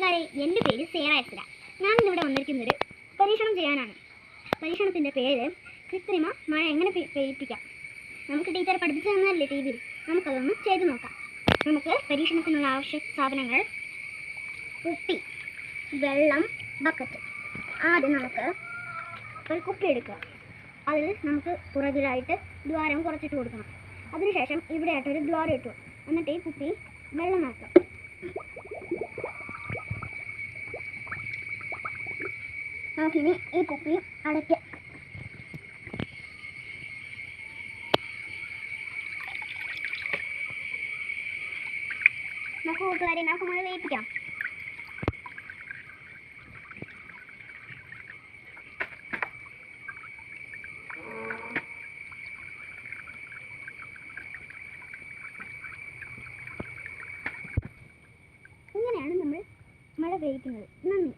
കൂട്ടുകാരെ എന്റെ പേര് സേറ ഞാൻ ഇവിടെ വന്നിരിക്കുന്നത് പരീക്ഷണം ചെയ്യാനാണ്. പരീക്ഷണത്തിന്റെ പേര് കൃത്രിമ മഴ എങ്ങനെ പെയ്യിപ്പിക്കാം. നമുക്ക് ടീച്ചർ പഠിപ്പിച്ചു തന്നതല്ലേ ടി വിയിൽ നമുക്കതൊന്ന് ചെയ്തു നോക്കാം. നമുക്ക് പരീക്ഷണത്തിനുള്ള ആവശ്യ സാധനങ്ങൾ. കുപ്പി വെള്ളം ബക്കറ്റ്. ആദ്യം നമുക്ക് ഒരു കുപ്പി എടുക്കുക. അതിൽ നമുക്ക് പുറകിലായിട്ട് ദ്വാരം കുറച്ചിട്ട് കൊടുക്കണം. അതിനുശേഷം ഇവിടെയായിട്ടൊരു ദ്വാരം ഇട്ടു. എന്നിട്ട് ഈ കുപ്പി വെള്ളം നിറക്കാം നമുക്കിനി ഈ കുപ്പിയും അടയ്ക്ക. കൂട്ടുകാരെ നമുക്ക് വേപ്പിക്കാം ഇങ്ങനെയാണ് നമ്മൾ മഴ വേവിക്കുന്നത് നന്ദി.